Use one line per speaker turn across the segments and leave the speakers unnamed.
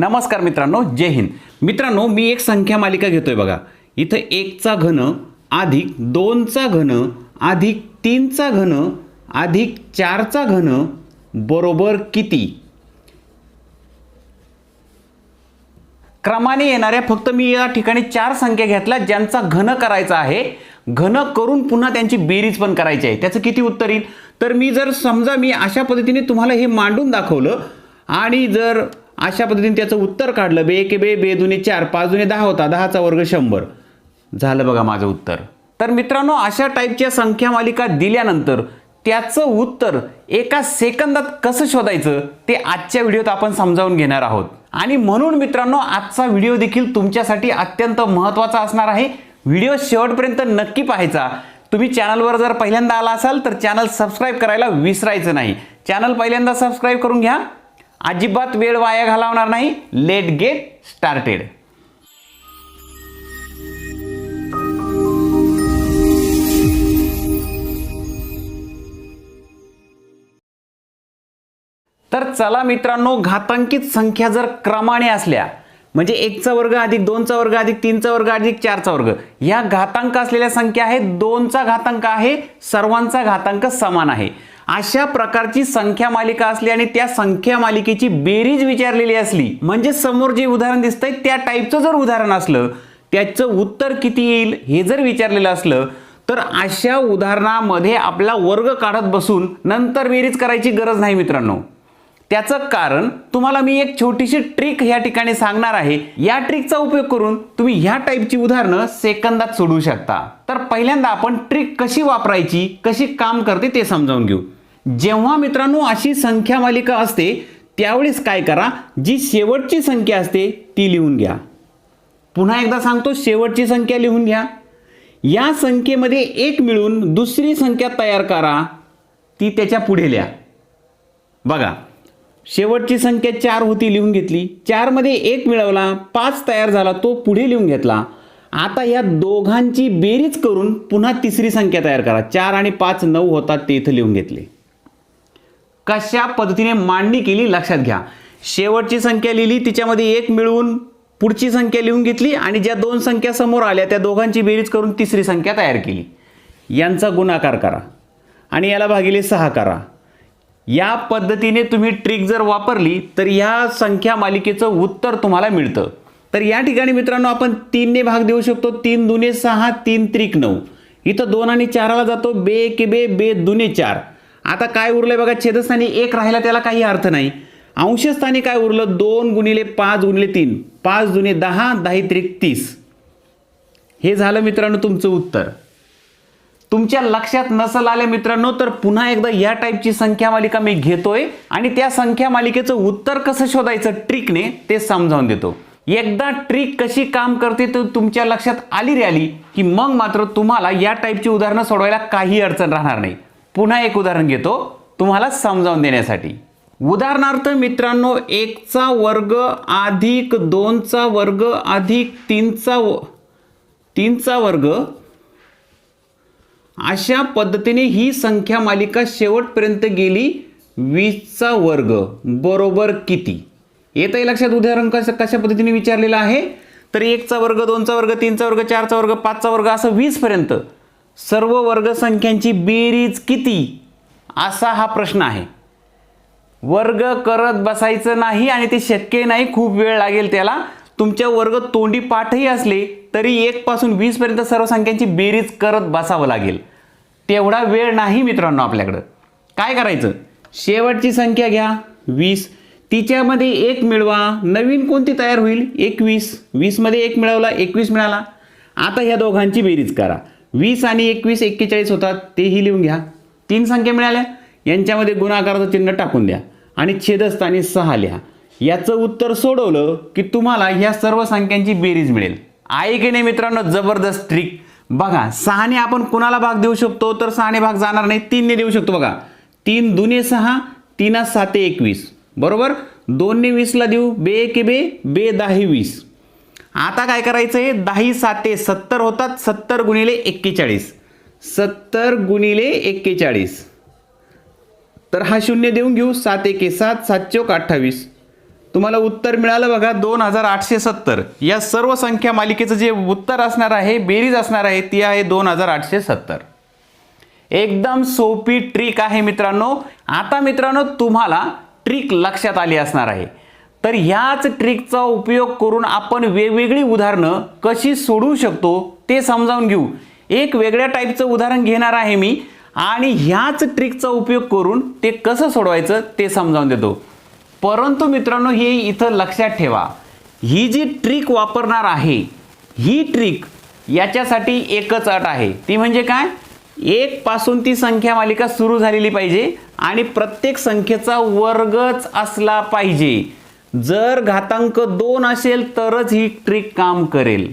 नमस्कार मित्रांनो जय हिंद. मित्रांनो मी एक संख्या मालिका घेतोय बघा. इथं एकचा घन अधिक दोनचा घन अधिक तीनचा घन अधिक चारचा घन बरोबर किती? क्रमाने येणाऱ्या फक्त मी या ठिकाणी चार संख्या घेतल्या ज्यांचा घन करायचा आहे. घन करून पुन्हा त्यांची बेरीज पण करायची आहे. त्याचं किती उत्तर येईल? तर मी जर समजा मी अशा पद्धतीने तुम्हाला हे मांडून दाखवलं आणि जर अशा पद्धतीने त्याचं उत्तर काढलं. बे एक बे बे दुने चार पाच दुने दहा होता. दहाचा वर्ग शंभर. झालं बघा माझं उत्तर. तर मित्रांनो अशा टाईपच्या संख्या मालिका दिल्यानंतर त्याचं उत्तर एका सेकंदात कसं शोधायचं ते आजच्या व्हिडिओत आपण समजावून घेणार आहोत. आणि म्हणून मित्रांनो आजचा व्हिडिओ देखील तुमच्यासाठी अत्यंत महत्त्वाचा असणार आहे. व्हिडिओ शेवटपर्यंत नक्की पाहायचा. तुम्ही चॅनलवर जर पहिल्यांदा आला असाल तर चॅनल सबस्क्राईब करायला विसरायचं नाही. चॅनल पहिल्यांदा सबस्क्राईब करून घ्या. अजिबात वेळ वाया घालवणार नाही. लेट गेट स्टार्टेड तर चला मित्रांनो घातांकित संख्या जर क्रमाने असल्या म्हणजे एकचा वर्ग अधिक दोनचा वर्ग अधिक तीनचा वर्ग अधिक चारचा वर्ग या घातांक असलेल्या संख्या आहेत दोनचा घातांक आहे सर्वांचा घातांक समान आहे. अशा प्रकारची संख्या मालिका असली आणि त्या संख्या मालिकेची बेरीज विचारलेली असली म्हणजे समोर जे उदाहरण दिसतंय त्या टाईपचं जर उदाहरण असलं त्याचं उत्तर किती येईल हे जर विचारलेलं असलं तर अशा उदाहरणामध्ये आपला वर्ग काढत बसून नंतर बेरीज करायची गरज नाही मित्रांनो. त्याचं कारण तुम्हाला मी एक छोटीशी ट्रिक ह्या ठिकाणी सांगणार आहे. या ट्रिकचा उपयोग करून तुम्ही ह्या टाईपची उदाहरणं सेकंदात सोडवू शकता. तर पहिल्यांदा आपण ट्रिक कशी वापरायची कशी काम करते ते समजावून घेऊ. जेव्हा मित्रांनो अशी संख्या मालिका असते त्यावेळेस काय करा जी शेवटची संख्या असते ती लिहून घ्या. पुन्हा एकदा सांगतो शेवटची संख्या लिहून घ्या. या संख्येमध्ये एक मिळून दुसरी संख्या तयार करा ती त्याच्या पुढे लिहा. बघा शेवटची संख्या चार होती लिहून घेतली. चारमध्ये एक मिळवला पाच तयार झाला तो पुढे लिहून घेतला. आता या दोघांची बेरीज करून पुन्हा तिसरी संख्या तयार करा. चार आणि पाच नऊ होतात ते इथं लिहून घेतले. कशा पद्धतीने मांडणी केली लक्षात घ्या. शेवटची संख्या लिहिली तिच्यामध्ये एक मिळवून पुढची संख्या लिहून घेतली आणि ज्या दोन संख्या समोर आल्या त्या दोघांची बेरीज करून तिसरी संख्या तयार केली. यांचा गुणाकार करा आणि याला भागिले सहा करा. या पद्धतीने तुम्ही ट्रिक जर वापरली तर या संख्या मालिकेचं उत्तर तुम्हाला मिळतं. तर या ठिकाणी मित्रांनो आपण तीनने भाग देऊ शकतो. तीन दुने सहा तीन त्रिक नऊ. इथं दोन आणि चाराला जातो. बे के बे बे दुने चार. आता काय उरलंय बघा छेदस्थानी एक राहिला त्याला काही अर्थ नाही. अंशस्थानी काय उरलं? दोन गुणिले पाच गुणिले तीन. पाच दुने दहा दहा त्रिक तीस. हे झालं मित्रांनो तुमचं उत्तर. तुमच्या लक्षात नसल आले मित्रांनो तर पुन्हा एकदा या टाईपची संख्या मालिका मी घेतोय आणि त्या संख्या मालिकेचं उत्तर कसं शोधायचं? ट्रिकने ते समजावून देतो. एकदा ट्रिक कशी काम करते तर तुमच्या लक्षात आली रे आली की मग मात्र तुम्हाला या टाईपची उदाहरणं सोडवायला काही अडचण राहणार नाही. पुन्हा एक उदाहरण घेतो तुम्हाला समजावून देण्यासाठी. उदाहरणार्थ मित्रांनो एकचा वर्ग अधिक दोनचा वर्ग अधिक तीनचा व- तीनचा वर्ग अशा पद्धतीने ही संख्या मालिका शेवटपर्यंत गेली वीसचा वर्ग बरोबर किती? येत आहे लक्षात उदाहरण कसं कशा पद्धतीने विचारलेलं आहे? तर एकचा वर्ग दोनचा वर्ग तीनचा वर्ग चारचा वर्ग पाचचा वर्ग असं वीसपर्यंत. सर्व वर्गसंख्यांची बेरीज किती? असा हा प्रश्न आहे. वर्ग करत बसायचं नाही आणि ते शक्य नाही खूप वेळ लागेल त्याला. तुमच्या वर्ग तोंडी पाठही असले तरी एकपासून वीसपर्यंत सर्व संख्यांची बेरीज करत बसावं लागेल. तेवढा वेळ नाही मित्रांनो आपल्याकडं. काय करायचं? शेवटची संख्या घ्या. वीस. तिच्यामध्ये एक मिळवा. नवीन कोणती तयार होईल? एकवीस. वीसमध्ये एक मिळवला एकवीस मिळाला. आता ह्या दोघांची बेरीज करा. वीस आणि एकवीस एक्केचाळीस होतात तेही लिहून घ्या. तीन संख्या मिळाल्या यांच्यामध्ये गुणाकाराचं चिन्ह टाकून द्या आणि छेदस्थानी सहा लिहा. याचं उत्तर सोडवलं की तुम्हाला ह्या सर्व संख्यांची बेरीज मिळेल. आहे की नाही मित्रांनो जबरदस्त ट्रिक बघा सहाने आपण कुणाला भाग देऊ शकतो? तर सहाने भाग जाणार नाही तीनने देऊ शकतो बघा. तीन दुने सहा तीना साते एकवीस. बरोबर? दोनने वीसला देऊ बे के बे बे दहा वीस. आता काय करायचं आहे दहाही साते सत्तर होतात सत्तर गुणिले एक्केचाळीस. सत्तर गुणिले एक्केचाळीस. तर हा शून्य देऊन घेऊ सात एके सात सात चौक अठ्ठावीस. तुम्हाला उत्तर मिळालं बघा दोन हजार आठशे सत्तर. या सर्व संख्या मालिकेचं जे उत्तर असणार आहे बेरीज असणार आहे ती आहे दोन हजार आठशे सत्तर. एकदम सोपी ट्रिक आहे मित्रांनो. आता मित्रांनो तुम्हाला ट्रिक लक्षात आली असणार आहे. तर ह्याच ट्रिकचा उपयोग करून आपण वेगवेगळी उदाहरणं कशी सोडवू शकतो ते समजावून घेऊ. एक वेगळ्या टाईपचं उदाहरण घेणार आहे मी आणि ह्याच ट्रिकचा उपयोग करून ते कसं सोडवायचं ते समजावून देतो. परंतु मित्रांनो हे इथं लक्षात ठेवा. ही जी ट्रिक वापरणार आहे ही ट्रिक याच्यासाठी एकच अट आहे. ती म्हणजे काय? एक पासून ती संख्या मालिका सुरू झालेली पाहिजे आणि प्रत्येक संख्येचा वर्गच असला पाहिजे. जर घातांक दोन असेल तरच ही ट्रिक काम करेल.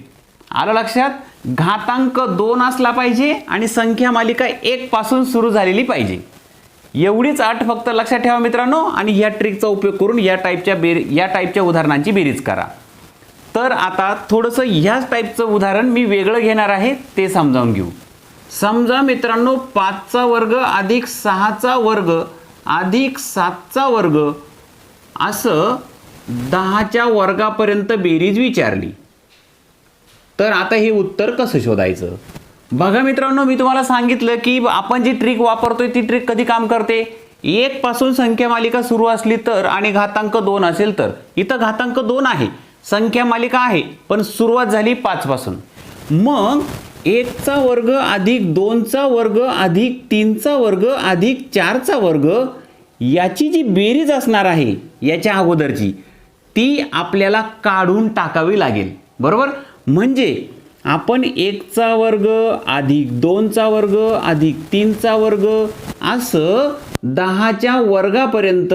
आलं लक्षात? घातांक दोन असला पाहिजे आणि संख्या मालिका एक पासून सुरू झालेली पाहिजे. एवढीच अट फक्त लक्षात ठेवा मित्रांनो आणि या ट्रिकचा उपयोग करून या टाईपच्या बेर या टाईपच्या उदाहरणांची बेरीज करा. तर आता थोडंसं ह्याच टाईपचं उदाहरण मी वेगळं घेणार आहे ते समजावून घेऊ. समजा मित्रांनो पाचचा वर्ग अधिक सहाचा वर्ग अधिक सातचा वर्ग असं दहाच्या वर्गापर्यंत बेरीज विचारली. तर आता हे उत्तर कसं शोधायचं? बघा मित्रांनो मी तुम्हाला सांगितलं की आपण जी ट्रिक वापरतोय ती ट्रिक कधी काम करते? एक पासून संख्या मालिका सुरू असली तर आणि घातांक दोन असेल तर. इथं घातांक दोन आहे. संख्या मालिका आहे पण सुरुवात झाली पाचपासून मग एकचा वर्ग अधिक दोनचा वर्ग अधिक तीनचा वर्ग अधिक चारचा वर्ग याची जी बेरीज असणार आहे याच्या अगोदरची ती आपल्याला काढून टाकावी लागेल. बरोबर? म्हणजे आपण एकचा वर्ग अधिक दोनचा वर्ग अधिक तीनचा वर्ग असं दहाच्या वर्गापर्यंत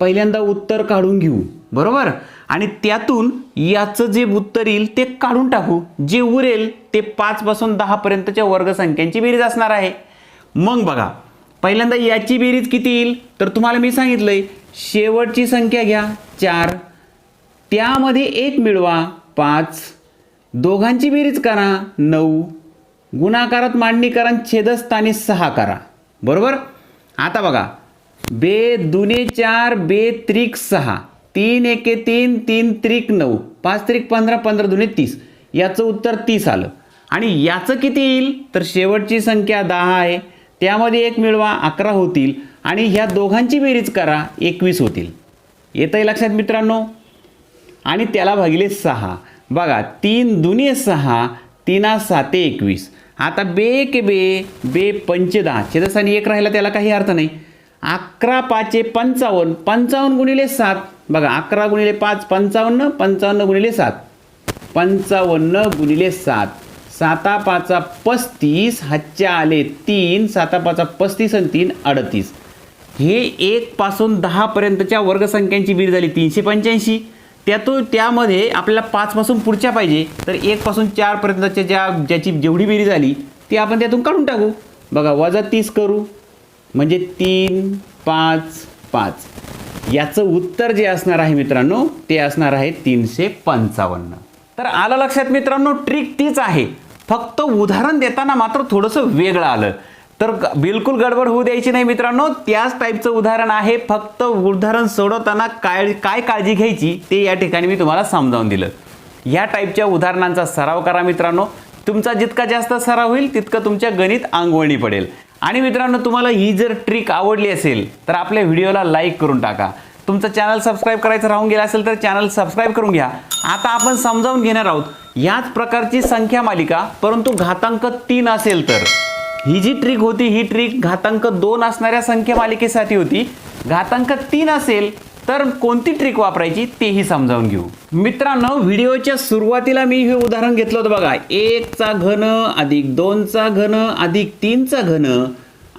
पहिल्यांदा उत्तर काढून घेऊ. बरोबर? आणि त्यातून याचं जे उत्तर येईल ते काढून टाकू. जे उरेल ते पाचपासून दहापर्यंतच्या वर्गसंख्यांची बेरीज असणार आहे. मग बघा पहिल्यांदा याची बेरीज किती येईल? तर तुम्हाला मी सांगितलं आहे शेवटची संख्या घ्या चार. त्यामध्ये एक मिळवा पाच. दोघांची बेरीज करा नऊ. गुणाकारात मांडणी करा छेदस्थानी सहा करा. बरोबर? आता बघा. बे दुने चार बे त्रिक सहा. तीन एके तीन तीन त्रिक नऊ. पाच त्रिक पंधरा पंधरा दुने तीस. याचं उत्तर तीस आलं. आणि याचं किती येईल? तर शेवटची संख्या दहा आहे. त्यामध्ये एक मिळवा अकरा होतील. आणि ह्या दोघांची बेरीज करा एकवीस होतील. येतंय लक्षात मित्रांनो? आणि त्याला भागिले सहा. बघा तीन दुने सहा तीना साते एकवीस. आता बे के बे बे पंचे दहा. छेदसाने एक राहिला त्याला काही अर्थ नाही. अकरा पाचे पंचावन्न. पंचावन्न गुणिले सात. बघा अकरा गुणिले पाच पंचावन्न. पंचावन्न गुणिले सात. पंचावन्न गुणिले सात. साता पाचा पस्तीस हातच्या आले तीन. साता पाचा पस्तीस आणि तीन अडतीस. हे एकपासून दहापर्यंतच्या वर्गसंख्यांची बेरीज झाली तीनशे पंच्याऐंशी. त्यातून त्यामध्ये आपल्याला पाचपासून पुढच्या पाहिजे. तर एकपासून चारपर्यंतच्या चार पर्यंतच्या ज्या ज्याची जेवढी बेरीज झाली ती आपण त्यातून काढून टाकू. बघा वजा तीस करू. म्हणजे तीन पाच पाच. याचं उत्तर जे असणार आहे मित्रांनो ते असणार आहे तीनशे पंचावन्न. तर आलं लक्षात मित्रांनो ट्रिक तीच आहे. फक्त उदाहरण देताना मात्र थोडंसं वेगळं आलं. तर बिलकुल गडबड होऊ द्यायची नाही मित्रांनो. त्याच टाईपचं उदाहरण आहे. फक्त उदाहरण सोडवताना काय काय काळजी घ्यायची ते या ठिकाणी मी तुम्हाला समजावून दिलं. या टाईपच्या उदाहरणांचा सराव करा मित्रांनो. तुमचा जितका जास्त सराव होईल तितकं तुमच्या गणित अंगवळणी पडेल. आणि मित्रांनो तुम्हाला ही जर ट्रिक आवडली असेल तर आपल्या व्हिडिओला लाईक करून टाका. तुमचं चॅनल सबस्क्राईब करायचं राहून गेलं असेल तर चॅनल सबस्क्राईब करून घ्या. आता आपण समजावून घेणार आहोत. याच प्रकारची संख्या मालिका परंतु घातांक तीन असेल तर. ही जी ट्रिक होती ही ट्रिक घातांक दोन असणाऱ्या संख्या मालिकेसाठी होती. घातांक तीन असेल तर कोणती ट्रिक वापरायची तेही समजावून घेऊ. मित्रांनो व्हिडिओच्या सुरुवातीला मी हे उदाहरण घेतलं होतं बघा. एकचा घन अधिक दोनचा घन अधिक तीनचा घन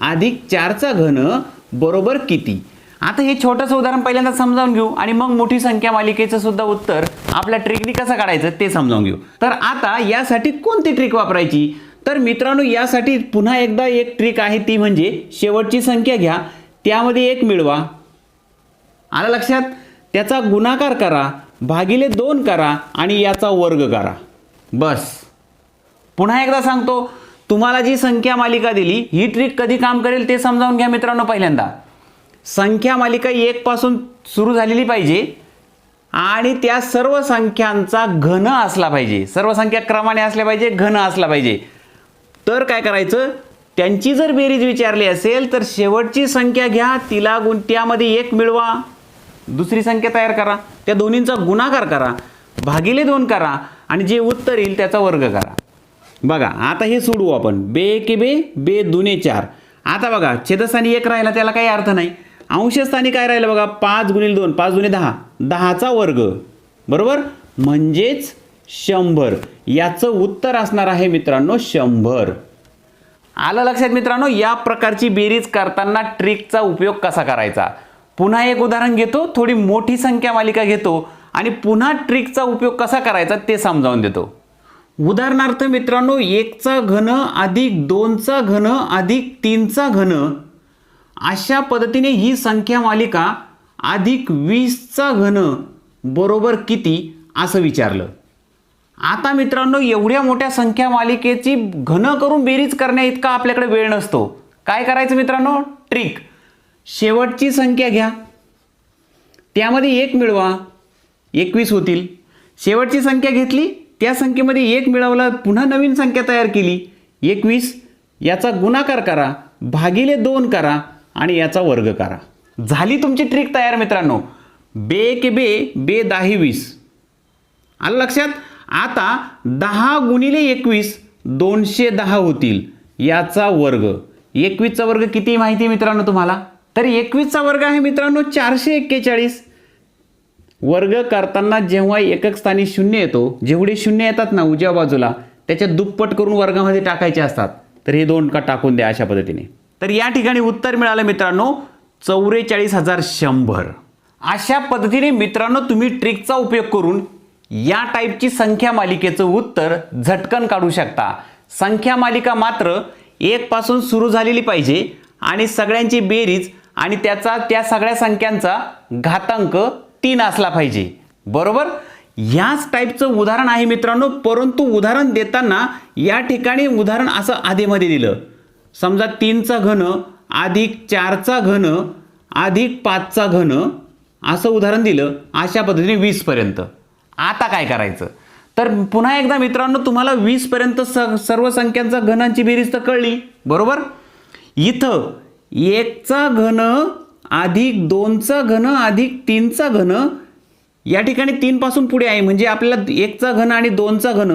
अधिक चारचा घन बरोबर किती? आता हे छोटंसं उदाहरण पहिल्यांदा समजावून घेऊ आणि मग मोठी संख्या मालिकेचं सुद्धा उत्तर आपल्या ट्रिकनी कसं काढायचं ते समजावून घेऊ. तर आता यासाठी कोणती ट्रिक वापरायची? तर मित्रांनो यासाठी पुन्हा एकदा एक ट्रिक आहे ती म्हणजे शेवटची संख्या घ्या. त्यामध्ये एक मिळवा. आला लक्षात? त्याचा गुणाकार करा भागिले दोन करा आणि याचा वर्ग करा. बस. पुन्हा एकदा सांगतो तुम्हाला जी संख्या मालिका दिली ही ट्रिक कधी काम करेल ते समजावून घ्या मित्रांनो पहिल्यांदा. संख्या मालिका एकपासून सुरू झालेली पाहिजे आणि त्या सर्व संख्यांचा घन असला पाहिजे. सर्व संख्या क्रमाने असल्या पाहिजे घन असला पाहिजे. तर काय करायचं? त्यांची जर बेरीज विचारली असेल तर शेवटची संख्या घ्या तिला गुण त्यामध्ये एक मिळवा. दुसरी संख्या तयार करा. त्या दोन्हींचा गुणाकार करा. भागिले दोन करा. आणि जे उत्तर येईल त्याचा वर्ग करा. बघा आता हे सोडवू आपण. बे के बे बे दुने चार. आता बघा छेदस्थानी एक राहिला त्याला काही अर्थ नाही. अंशस्थानी काय राहिलं बघा? पाच गुणिले दोन पाच गुणे दहा. दहाचा वर्ग. बरोबर? म्हणजेच शंभर. याचं उत्तर असणार आहे मित्रांनो शंभर. आलं लक्षात मित्रांनो या प्रकारची बेरीज करताना ट्रिकचा उपयोग कसा करायचा? पुन्हा एक उदाहरण घेतो थोडी मोठी संख्या मालिका घेतो आणि पुन्हा ट्रिकचा उपयोग कसा करायचा ते समजावून देतो. उदाहरणार्थ मित्रांनो एकचा घन अधिक दोनचा घन अधिक तीनचा घन. अशा पद्धतीने ही संख्या मालिका अधिक वीसचा घन बरोबर किती? असं विचारलं. आता मित्रांनो एवढ्या मोठ्या संख्या मालिकेची घन करून बेरीज करण्या इतका आपल्याकडे वेळ नसतो. काय करायचं मित्रांनो? ट्रिक शेवटची संख्या घ्या. त्यामध्ये एक मिळवा. एकवीस होतील. शेवटची संख्या घेतली. त्या संख्येमध्ये एक मिळवला. पुन्हा नवीन संख्या तयार केली. एकवीस. याचा गुणाकार करा. भागिले दोन करा आणि याचा वर्ग करा. झाली तुमची ट्रिक तयार मित्रांनो. बे के बे बे दाही वीस. आलं लक्षात? आता दहा गुणिले एकवीस दोनशे दहा होतील. याचा वर्ग. एकवीसचा वर्ग किती माहिती आहे मित्रांनो तुम्हाला? तर एकवीसचा वर्ग आहे मित्रांनो चारशे एक्केचाळीस. वर्ग करताना जेव्हा एकक स्थानी शून्य येतो जेवढे शून्य येतात ना उजव्या बाजूला त्याच्या दुप्पट करून वर्गामध्ये टाकायचे असतात. तर हे दोन का टाकून द्या अशा पद्धतीने. तर या ठिकाणी उत्तर मिळालं मित्रांनो चौवेचाळीस हजार शंभर. अशा पद्धतीने मित्रांनो तुम्ही ट्रिकचा उपयोग करून या टाईपची संख्या मालिकेचं उत्तर झटकन काढू शकता. संख्या मालिका मात्र एकपासून सुरू झालेली पाहिजे आणि सगळ्यांची बेरीज आणि त्याचा त्या सगळ्या संख्यांचा घातांक तीन असला पाहिजे. बरोबर? याच टाईपचं उदाहरण आहे मित्रांनो परंतु उदाहरण देताना या ठिकाणी उदाहरण असं आधीमध्ये दिलं. समजा तीनचा घन अधिक चारचा घन अधिक पाचचा घन असं उदाहरण दिलं. अशा पद्धतीने वीसपर्यंत. आता काय करायचं? तर पुन्हा एकदा मित्रांनो तुम्हाला वीसपर्यंत स सर्व संख्यांचा घनांची बेरीज तर कळली. बरोबर? इथं एकचा घन अधिक दोनचा घन अधिक तीनचा घन या ठिकाणी तीनपासून पुढे आहे. म्हणजे आपल्याला एकचा घन आणि दोनचा घन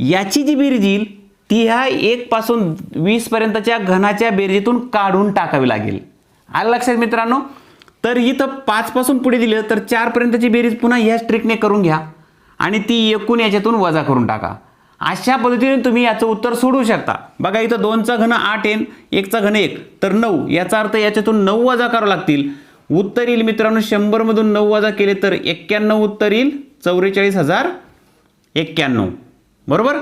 याची जी बेरीज येईल ती ह्या एकपासून वीसपर्यंतच्या घनाच्या बेरजेतून काढून टाकावी लागेल. आलं लक्षात मित्रांनो? तर इथं पाच पासून पुढे दिलं तर चार पर्यंतची बेरीज पुन्हा ह्याच ट्रिकने करून घ्या. आणि ती एकूण याच्यातून वजा करून टाका. अशा पद्धतीने तुम्ही याचं उत्तर सोडवू शकता. बघा इथं दोनचा घन आठ एन एकचा घन एक. तर नऊ. याचा अर्थ याच्यातून नऊ वजा करावं लागतील. उत्तर येईल मित्रांनो शंभरमधून नऊ वजा केले तर एक्क्याण्णव उत्तर येईल चौवेचाळीस हजार एक्क्याण्णव. बरोबर?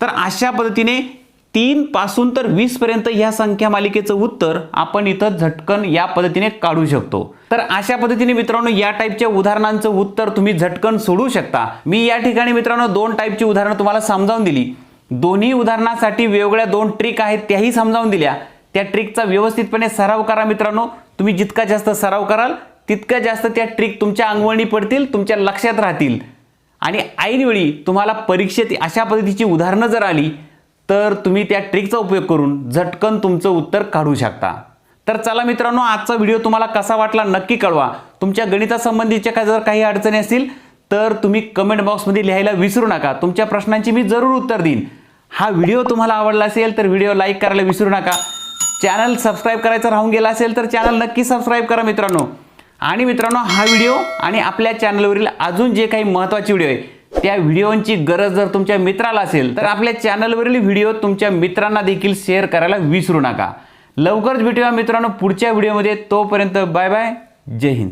तर अशा पद्धतीने तीन पासून तर वीस पर्यंत ह्या संख्या मालिकेचं उत्तर आपण इथं झटकन या पद्धतीने काढू शकतो. तर अशा पद्धतीने मित्रांनो या टाईपच्या उदाहरणांचं उत्तर तुम्ही झटकन सोडू शकता. मी या ठिकाणी मित्रांनो दोन टाईपची उदाहरणं तुम्हाला समजावून दिली. दोन्ही उदाहरणासाठी वेगवेगळ्या दोन ट्रिक आहेत त्याही समजावून दिल्या. त्या ट्रिकचा व्यवस्थितपणे सराव करा मित्रांनो. तुम्ही जितका जास्त सराव कराल तितक्या जास्त त्या ट्रिक तुमच्या अंगवळणी पडतील तुमच्या लक्षात राहतील. आणि ऐनवेळी तुम्हाला परीक्षेत अशा पद्धतीची उदाहरणं जर आली तर तुम्ही त्या ट्रिकचा उपयोग करून झटकन तुमचं उत्तर काढू शकता. तर चला मित्रांनो आजचा व्हिडिओ तुम्हाला कसा वाटला नक्की कळवा. तुमच्या गणितासंबंधीच्या काय जर काही अडचणी असतील तर तुम्ही कमेंट बॉक्समध्ये लिहायला विसरू नका. तुमच्या प्रश्नांची मी जरूर उत्तर देईन. हा व्हिडिओ तुम्हाला आवडला असेल तर व्हिडिओ लाईक करायला विसरू नका. चॅनल सबस्क्राईब करायचा राहून गेला असेल तर चॅनल नक्की सबस्क्राईब करा मित्रांनो. आणि मित्रांनो हा व्हिडिओ आणि आपल्या चॅनलवरील अजून जे काही महत्त्वाचे व्हिडिओ आहे त्या व्हिडिओंची गरज जर तुमच्या मित्राला असेल तर आपल्या चॅनलवरील व्हिडिओ तुमच्या मित्रांना देखील शेअर करायला विसरू नका. लवकरच भेटूया मित्रांनो पुढच्या व्हिडिओमध्ये. तोपर्यंत बाय बाय. जय हिंद.